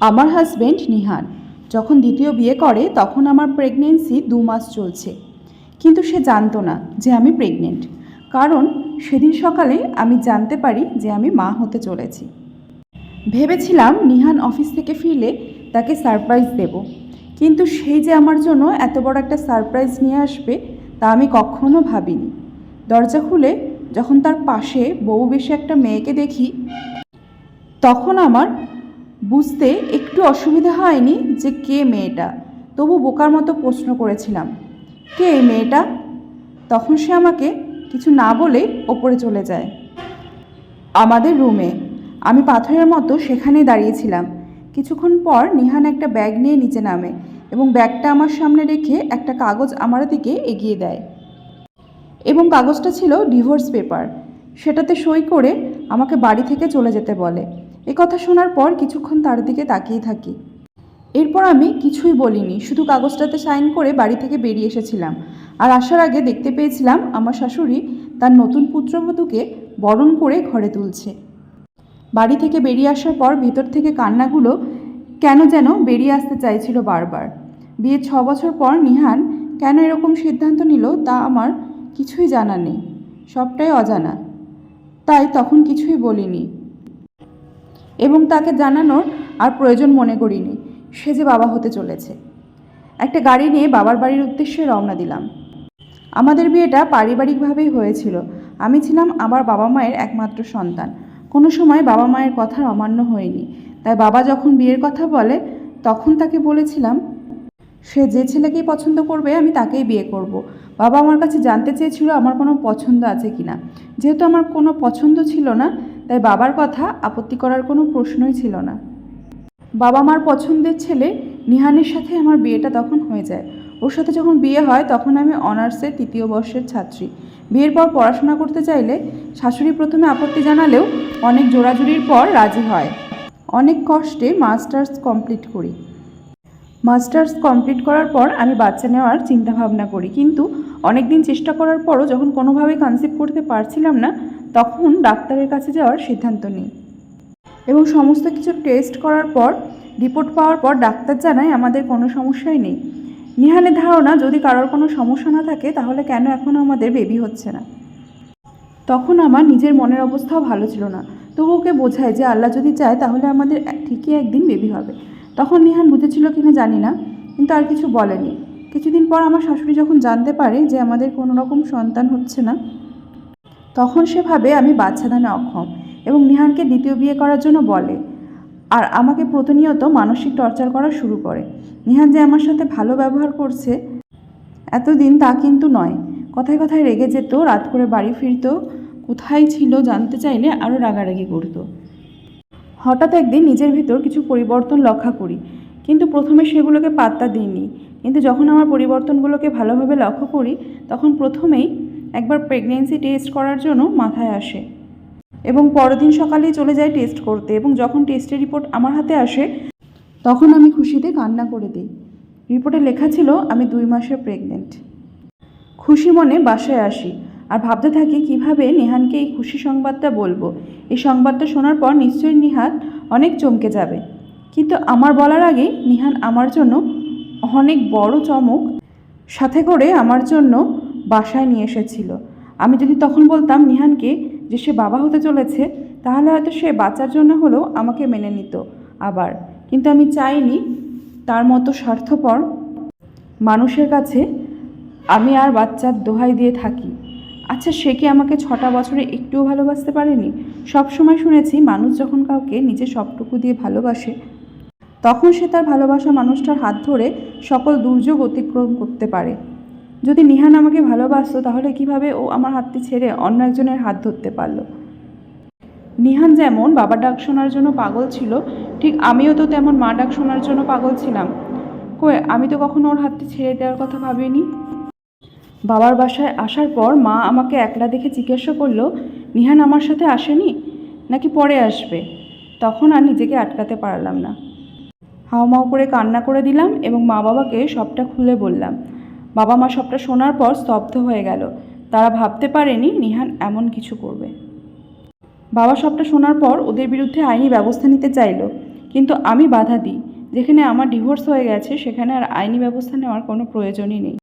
আমার হাজবেন্ড নিহান যখন দ্বিতীয় বিয়ে করে, তখন আমার প্রেগনেন্সি দু মাস চলছে। কিন্তু সে জানতো না যে আমি প্রেগনেন্ট কারণ সেদিন সকালে আমি জানতে পারি যে আমি মা হতে চলেছি। ভেবেছিলাম নিহান অফিস থেকে ফিরলে তাকে সারপ্রাইজ দেব। কিন্তু সেই যে আমার জন্য এত বড় একটা সারপ্রাইজ নিয়ে আসবে, তা আমি কখনো ভাবিনি। দরজা খুলে যখন তার পাশে বউ বেশি একটা মেয়েকে দেখি, তখন আমার বুঝতে একটু অসুবিধা হয়নি যে কে মেয়েটা। তবু বোকার মতো প্রশ্ন করেছিলাম, কে এই মেয়েটা? তখন সে আমাকে কিছু না বলে ওপরে চলে যায়। আমাদের রুমে। আমি পাথরের মতো সেখানে দাঁড়িয়েছিলাম। কিছুক্ষণ পর নিহান একটা ব্যাগ নিয়ে নিচে নামে এবং ব্যাগটা আমার সামনে রেখে একটা কাগজ আমার দিকে এগিয়ে দেয়। এবং কাগজটা ছিল ডিভোর্স পেপার। সেটাতে সই করে আমাকে বাড়ি থেকে চলে যেতে বলে। এ কথা শোনার পর কিছুক্ষণ তার দিকে তাকিয়ে থাকি। এরপর আমি কিছুই বলিনি, শুধু কাগজটাতে সাইন করে বাড়ি থেকে বেরিয়ে এসেছিলাম। আর আসার আগে দেখতে পেয়েছিলাম আমার শাশুড়ি তার নতুন পুত্রবধূকে বরণ করে ঘরে তুলছে। বাড়ি থেকে বেরিয়ে আসার পর ভেতর থেকে কান্নাগুলো কেন যেন বেরিয়ে আসতে চাইছিল বারবার। বিয়ে ছ বছর পর নিহান কেন এরকম সিদ্ধান্ত নিল তা আমার কিছুই জানা নেই, সবটাই অজানা। তাই তখন কিছুই বলিনি। এবং তাকে জানানোর আর প্রয়োজন মনে করিনি। সে যে বাবা হতে চলেছে। একটা গাড়ি নিয়ে বাবার বাড়ির উদ্দেশ্যে রওনা দিলাম। আমাদের বিয়েটা পারিবারিকভাবেই হয়েছিল। আমি ছিলাম আমার বাবা মায়ের একমাত্র সন্তান। কোনো সময় বাবা মায়ের কথার অমান্য হয়নি। তাই বাবা যখন বিয়ের কথা বলে, তখন তাকে বলেছিলাম, সে যে ছেলেকেই পছন্দ করবে, আমি তাকেই বিয়ে করব। বাবা আমার কাছে জানতে চেয়েছিল, আমার কোনো পছন্দ আছে কি না যেহেতু আমার কোনো পছন্দ ছিল না তাই বাবার কথা আপত্তি করার কোনো প্রশ্নই ছিল না। বাবা মার পছন্দের ছেলে নিহানের সাথে আমার বিয়েটা তখন হয়ে যায়। ওর সাথে যখন বিয়ে হয় তখন আমি অনার্সের তৃতীয় বর্ষের ছাত্রী। বিয়ের পর পড়াশোনা করতে চাইলে শাশুড়ি প্রথমে আপত্তি জানালেও অনেক জোড়াজুড়ির পর রাজি হয়। অনেক কষ্টে মাস্টার্স কমপ্লিট করি। মাস্টার্স কমপ্লিট করার পর আমি বাচ্চা নেওয়ার চিন্তা ভাবনা করি। কিন্তু অনেক দিন চেষ্টা করার পরও যখন কোনোভাবে কনসিভ করতে পারছিলাম না তখন ডাক্তারের কাছে যাওয়ার সিদ্ধান্ত নিই। এবং সমস্ত কিছু টেস্ট করার পর, রিপোর্ট পাওয়ার পর ডাক্তার জানায় আমাদের কোনো সমস্যাই নেই। নিহানের ধারণা, যদি কারোর কোনো সমস্যা না থাকে, তাহলে কেন এখনও আমাদের বেবি হচ্ছে না? তখন আমার নিজের মনের অবস্থাও ভালো ছিল না। তবু ওকে বোঝায় যে আল্লাহ যদি চায়, তাহলে আমাদের ঠিকই একদিন বেবি হবে। তখন নিহান বুঝেছিল কিনা জানি না, কিন্তু আর কিছু বলেনি। কিছুদিন পর আমার শাশুড়ি যখন জানতে পারে যে আমাদের কোনো রকম সন্তান হচ্ছে না তখন সে ভাবে, আমি বাচ্চাদানে অক্ষম এবং নিহানকে দ্বিতীয় বিয়ে করার জন্য বলে আর আমাকে প্রতিনিয়ত মানসিক টর্চার করা শুরু করে। নিহান যে আমার সাথে ভালো ব্যবহার করছে এতদিন তা কিন্তু নয়। কথায় কথায় রেগে যেত, রাত করে বাড়ি ফিরত, কোথায় ছিল জানতে চাইলে আরও রাগারাগি করতো। হঠাৎ একদিন নিজের ভিতর কিছু পরিবর্তন লক্ষ্য করি। কিন্তু প্রথমে সেগুলোকে পাত্তা দিইনি। কিন্তু যখন আমার পরিবর্তনগুলোকে ভালোভাবে লক্ষ্য করি, তখন প্রথমেই একবার প্রেগনেন্সি টেস্ট করার জন্য মাথায় আসে এবং পরের দিন সকালেই চলে যায় টেস্ট করতে এবং যখন টেস্টের রিপোর্ট আমার হাতে আসে, তখন আমি খুশিতে কান্না করে দিই। রিপোর্টে লেখা ছিল, আমি দুই মাসের প্রেগনেন্ট খুশি মনে বাসায় আসি আর ভাবতে থাকি, কীভাবে নেহানকে এই খুশি সংবাদটা বলব? এই সংবাদটা শোনার পর নিশ্চয়ই নিহান অনেক চমকে যাবে। কিন্তু আমার বলার আগে নিহান আমার জন্য অনেক বড় চমক, সাথে করে আমার জন্য বাসায় নিয়ে এসেছিল। আমি যদি তখন বলতাম নিহানকে যে সে বাবা হতে চলেছে, তাহলে হয়তো সে বাচ্চার জন্য হলেও আমাকে মেনে নিত আবার। কিন্তু আমি চাইনি তার মতো স্বার্থপর মানুষের কাছে আমি আর বাচ্চার দোহাই দিয়ে থাকি। আচ্ছা সে কি আমাকে ছটা বছরে একটুও ভালোবাসতে পারেনি? সব সময় শুনেছি মানুষ যখন কাউকে নিজে সবটুকু দিয়ে ভালোবাসে, তখন সে তার ভালোবাসা মানুষটার হাত ধরে সকল দুর্যোগ অতিক্রম করতে পারে। যদি নিহান আমাকে ভালোবাসতো, তাহলে কীভাবে ও আমার হাতটি ছেড়ে অন্য একজনের হাত ধরতে পারল? নিহান যেমন বাবা ডাক শোনার জন্য পাগল ছিল, ঠিক আমিও তো তেমন মা ডাক শোনার জন্য পাগল ছিলাম। কই, আমি তো কখনো ওর হাতটি ছেড়ে দেওয়ার কথা ভাবিনি? বাবার বাসায় আসার পর মা আমাকে একলা দেখে জিজ্ঞাসা করল, নিহান আমার সাথে আসেনি? নাকি পরে আসবে? তখন আর নিজেকে আটকাতে পারলাম না। হাওমাও করে কান্না করে দিলাম এবং মা বাবাকে সবটা খুলে বললাম বাবা মা সবটা শোনার পর স্তব্ধ হয়ে গেল। তারা ভাবতে পারেনি নিহান এমন কিছু করবে। বাবা সবটা শোনার পর ওদের বিরুদ্ধে আইনি ব্যবস্থা নিতে চাইল। কিন্তু আমি বাধা দিই। যেখানে আমার ডিভোর্স হয়ে গেছে, সেখানে আর আইনি ব্যবস্থা নেওয়ার কোনো প্রয়োজনই নেই।